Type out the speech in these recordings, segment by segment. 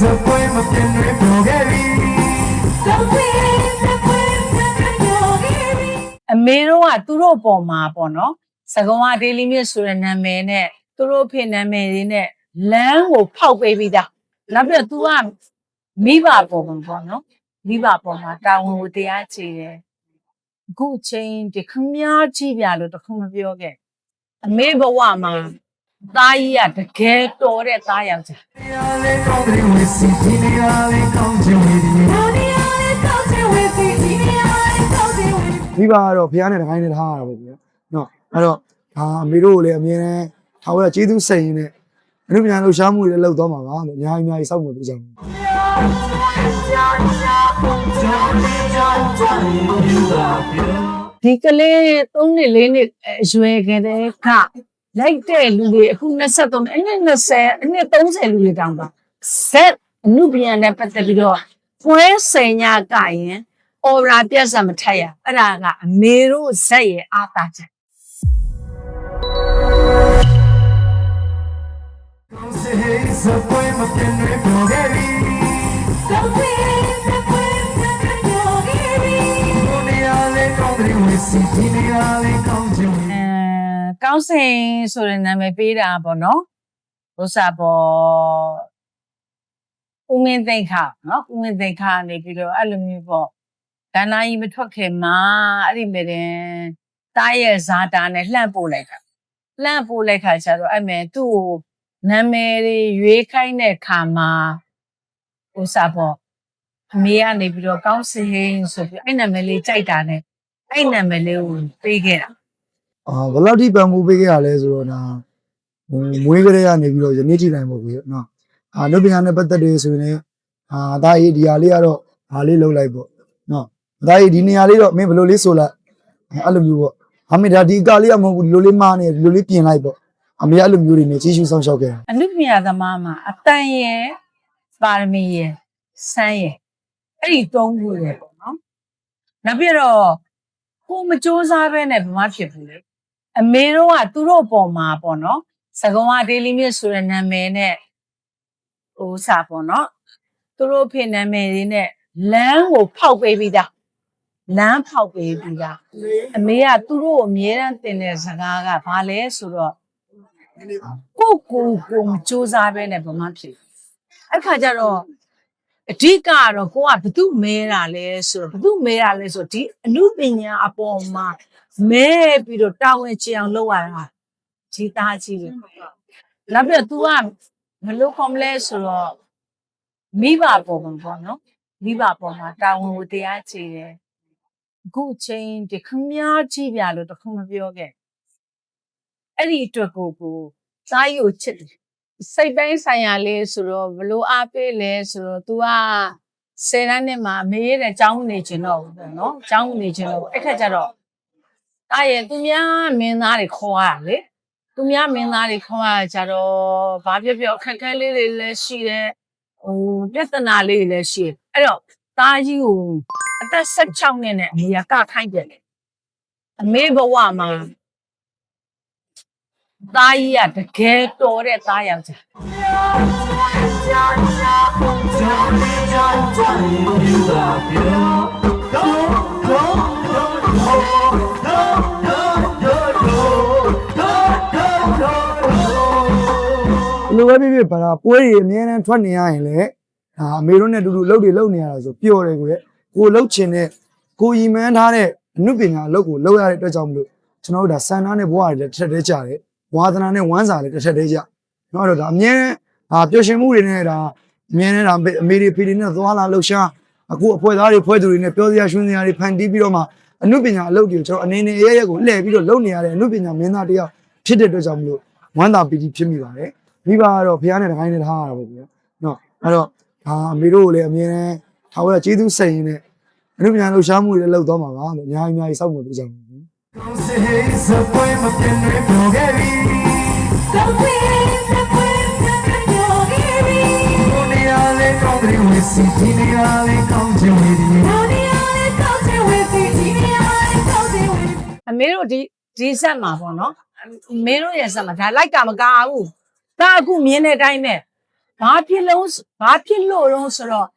စပွဲမပြင်းတွေပေါ်ခဲ့ပြီအမေတို့ကသူတို့ပေါ်မှာပေါ့နော်စကုံဝဒေးလီမြစ်ဆိုတဲ့နာမည်နဲ့သူတို့အဖေနာမည်လေးနဲ့လမ်းကိုဖောက်ပေးပြီးသားနောက်ပြီးတော့ तू ကမိဘပေါ်မှာပေါ့နော်မိဘပေါ်မှာတာဝန်ကိုတရားချေတယ်အခုအချိန်ဒီခမည်းကြီးပြလို့တခုမပြောခဲ့အမေဘဝမှာ သားကြီးကတကယ်တော်တဲ့သားယောက်ျားနေရာလေးကောင်းတဲ့ဝစီဒီနေရာလေးကောင်းချင်ဝေဒီမိဘကတော့ဖះနဲ့တခိုင်းနဲ့ထားရတာပေါ့ဗျာနော်အဲ့တော့ဒါအမေတို့ကိုလည်းအမြဲတမ်းထားဝရကျေးဇူးစိတ်ရင်းနဲ့အနုပညာလှူရှားမှုတွေလည်းလုပ်သွားမှာပါလို့အများကြီးအများကြီးစောင့်မျှော်ပေးကြပါဦးဒီကလေး3နှစ်4နှစ်အရွယ်ကလေးက လိုက်တဲ့လူတွေအခု23အနှစ်20အနှစ်30လူတွေတောင်ပါဆက်အမှုပြန်နဲ့ပတ်သက်ပြီးတော့ပွဲစင်ညာကရင်အော်ရာပြတ်စမထက်ရအဲ့ဒါကအမေတို့ဇက်ရဲ့အားသာချက်ကောင်းစေစပွဲမပြင်းတွေပေါ်ခဲ့ပြီနေရာလေးကောင်းတဲ့ဝစီဒီနေရာလေးကောင်းချင်ဝေအဲ ကောင်းစင်ဆိုတဲ့နာမည်ပေးတာပေါ့နော်ဥစားပေါ်ဦးမင်းသိန်းခါနော်ဦးမင်းသိန်းခါနေပြီးတော့အဲ့လိုမျိုးပေါ့ကန္နာကြီးမထွက်ခင်မှာအဲ့ဒီမဲ့တဲ့တားရဲ့ဇာတာနဲ့လှန့်ပို့လိုက်တာလှန့်ပို့လိုက်ခါကျတော့အဲ့မဲ့သူ့ကိုနာမည်တွေရွေးခိုင်းတဲ့ခါမှာဥစားပေါ်အမေကနေပြီးတော့ကောင်းစင်ဆိုပြီးအဲ့နာမည်လေးကြိုက်တာနဲ့အဲ့နာမည်လေးကိုပေးခဲ့တာ အာဘယ်လောက်ထိပံမှုပေးခဲ့ရလဲဆိုတော့ဒါဟိုမွေးကလေးကနေပြီးတော့ယနေ့ထိတိုင်းပေါ့ကွေနော်အာအနုပညာနဲ့ပတ်သက်တယ်ဆိုရင်လည်းအာဒါရေးဒီဟာလေးကတော့ဒါလေးလုပ်လိုက်ပေါ့နော်ဒါရေးဒီနေရာလေးတော့မင်းဘယ်လိုလေးဆိုလိုက်အဲ့လိုမျိုးပေါ့အမေဒါဒီကလေးကမဟုတ်ဘူးဒီလိုလေးမားနေဒီလိုလေးပြင်လိုက်ပေါ့အမေအဲ့လိုမျိုးတွေနဲ့ကြီးရှုဆောင်ရှောက်ခဲ့တာအနုပညာသမားမှာအတန်ရဲ့ပါရမီရဲ့စမ်းရဲ့အဲ့ဒီသုံးခုရဲ့ပေါ့နော်နောက်ပြီးတော့ကိုမစ조사ပဲနဲ့ဘာမှဖြစ်ဘူးလေ အမေတို့ကသူတို့ပေါ်မှာပေါ့နော်စကုံဝဒေးလီမြစ်ဆိုတဲ့နာမည်နဲ့ဟိုစာပေါ့နော်သူတို့အဖေနာမည်လေးနဲ့လမ်းကိုဖောက်ပေးပြီးသားလမ်းဖောက်ပေးပြီးသားအမေကသူတို့ကိုအမြဲတမ်းတင်တဲ့စကားကဘာလဲဆိုတော့ကိုယ့်ကိုယ်ကိုမစူးစမ်းပဲနဲ့ဘာမှဖြစ်ဘူးအဲ့ခါကျတော့ အဓိကကတော့ကိုကဘသူမဲတာလဲဆိုတော့ဘသူမဲတာလဲဆိုတော့ဒီအမှုပညာအပေါ်မှာမဲပြီးတော့တာဝန်ချအောင်လုပ်ရတာဒီသားကြီးတွေနောက်ပြီးတော့ तू ကဘယ်လိုခေါ်မလဲဆိုတော့မိဘပေါ်မှာပေါ့နော်မိဘပေါ်မှာတာဝန်ကိုတရားချေတယ်အခုအချိန်ဒီခမည်းကြီးပြလို့တခုမပြောခဲ့အဲ့ဒီအတွက်ကိုကိုစားရီကိုချစ်တယ် စိတ်ပိုင်းဆိုင်ရာလေးဆိုတော့ဘလို့အားပေးလဲဆိုတော့ तू ကဆယ်တန်းနဲ့မှမေးတဲ့ကျောင်းနေချင်တော့ဘူးပေါ့နော်ကျောင်းနေချင်တော့ဘူးအဲ့ခါကျတော့တာရဲ့သူများမင်းသားတွေခေါ်ရတာလေသူများမင်းသားတွေခေါ်ရကြတော့ဘာပြောပြောအခက်အခဲလေးတွေလည်းရှိတယ်ဟိုပြဿနာလေးတွေလည်းရှိတယ်အဲ့တော့တာကြီးကိုအသက်16နှစ်နဲ့အမေကကခိုင်းပြတယ်အမေဘဝမှာ သားကြီးကတကယ်တော်တဲ့သားယောက်ျားဘယ်လိုပဲဖြစ်ဖြစ်ဘာသာပွဲတွေအများနဲ့ထွက်နေရရင်လည်းဒါအမေတို့နဲ့အတူတူလှုပ်တွေလှုပ်နေရတာဆိုပျော်တယ်ကိုရဲ့ကိုလှုပ်ချင်တဲ့ကိုရီမန်းထားတဲ့အနုပညာအလုပ်ကိုလုပ်ရတဲ့အတွက်ကြောင့်မလို့ကျွန်တော်တို့ဒါစံနာနဲ့ဘဝတွေလည်းတစ်ထက်တည်းကြတယ် ဝါသနာနဲ့ဝမ်းစာလည်းတစ်ထက်တည်းကြကျွန်တော်တို့ဒါအမြဲဒါပျော်ရွှင်မှုတွေနဲ့ဒါအမြဲတမ်းဒါအမေတွေဖေတွေနဲ့သွားလာလှုပ်ရှားအခုအဖွဲ့သားတွေဖွဲ့သူတွေနဲ့ပြောစရာရွှင်စရာတွေဖန်တီးပြီးတော့မှအနုပညာအလုပ်တွေကိုကျွန်တော်အနေနဲ့ရဲရဲကိုလှည့်ပြီးတော့လုပ်နေရတဲ့အနုပညာမင်းသားတယောက်ဖြစ်တဲ့အတွက်ကြောင့်မလို့ဝမ်းသာပီတိဖြစ်မိပါတယ်မိဘကတော့ဖះနဲ့တခိုင်းနဲ့ထားရတာပေါ့ဗျာနော်အဲ့တော့ဒါအမေတို့ကိုလည်းအမြဲတမ်းထားဝရကျေးဇူးစိတ်ရင်းနဲ့အနုပညာလှူရှားမှုတွေလည်းလုပ်သွားမှာပါလို့အများကြီးအများကြီးစောင့်မျှော်ပေးကြပါ ဦးကောင်းစေစပွဲမပြင်းတွေပေါ်ခဲ့ပြီနေရာလေးကောင်းတဲ့ဝစီဒီနေရာလေးကောင်းချင်ဝေဒီအမေတို့ဒီဒီဆက်မှာပေါ့နော်အမေတို့ရဲ့ဆက်မှာဒါလိုက်ကမကားဘူးဒါအခုမြင်တဲ့အတိုင်းပဲဘာဖြစ်လုံးဘာဖြစ်လို့တော့ဆိုတော့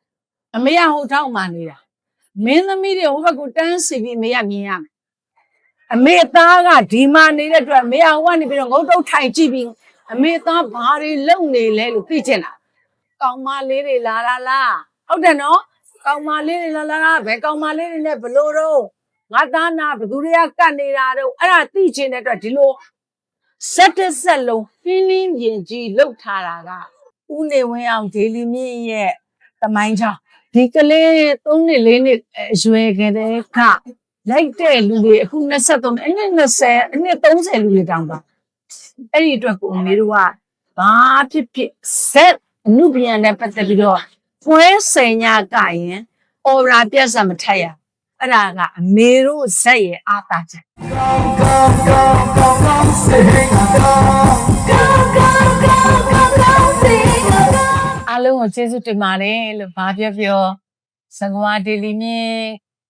အမေကဟိုထောက်မှနေတာမင်းသမီးတွေဟိုဘက်ကတန်းစီပြီးအမေကမြင်ရမယ် အမေသားကဒီမှာနေတဲ့အတွက်အမေကဟိုကနေပြီးတော့ငုတ်တုတ်ထိုင်ကြည့်ပြီးအမေသားဘာတွေလုပ်နေလဲလို့သိချင်တာကောင်မလေးတွေလာလာလားဟုတ်တယ်နော်ကောင်မလေးတွေလာလာလားဘယ်ကောင်မလေးတွေနဲ့ဘလို့တော့ငါသားနာဘယ်သူတွေကကတ်နေတာတော့အဲ့ဒါသိချင်တဲ့အတွက်ဒီလိုစက်တစ်ဆက်လုံးဖင်းလင်းပြင်ကြီးလှုပ်ထားတာကဦးနေဝင်းအောင်ဒေလီမြင့်ရဲ့တမိုင်းချောင်းဒီကလေး3နှစ်4နှစ်အရွယ်ကလေးက လိုက်တဲ့လူတွေအခု23အနှစ်20အနှစ်30လူတွေတောင်ပါအဲ့ဒီအတွက်ကိုအမေတို့ကဘာဖြစ်ဖြစ်စက်အမှုပြန်နဲ့ပတ်သက်ပြီးတော့ပွဲစင်ညာကရင်အော်ရာပြတ်စမထက်ရအဲ့ဒါကအမေတို့ဇက်ရဲ့အားသာချက် Come, come, come, come, come, sing along. အားလုံးကိုကျေးဇူးတင်ပါတယ်လို့ဘာပြောပြောစံကွာဒေလီမြင့်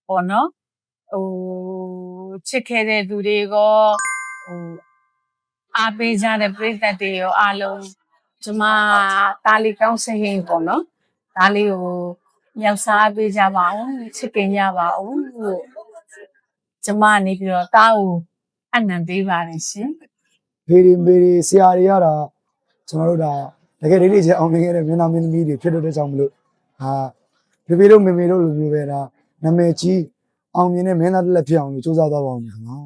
ပေါ့နော် ဟိုချစ်ခဲ့တဲ့သူတွေကဟိုအားပေးကြတဲ့ပရိသတ်တွေရောအားလုံးကျမတာလီကောင်းစရင်ပေါ့နော်ဒါလေးကိုမြောက်စားပေးကြပါအောင်ချစ်ခင်ကြပါအောင်လို့ကျမနေပြီးတော့တားကိုအနံပေးပါတယ်ရှင်ဖေဒီမေဒီဆရာတွေရတာကျွန်တော်တို့ဒါတကယ်ဒိဋ္ဌိချင်းအောင်မြင်ခဲ့တဲ့မျက်နှာမင်းသမီးတွေဖြစ်တဲ့ကြောင့်မလို့ဟာဖေဖေတို့မေမေတို့လိုမျိုးပဲဒါနာမည်ကြီး အောင်မြင်တဲ့မင်းသားတစ်လက်ဖြစ်အောင်လို့စူးစမ်းသွားပါအောင်ခင်ဗျာ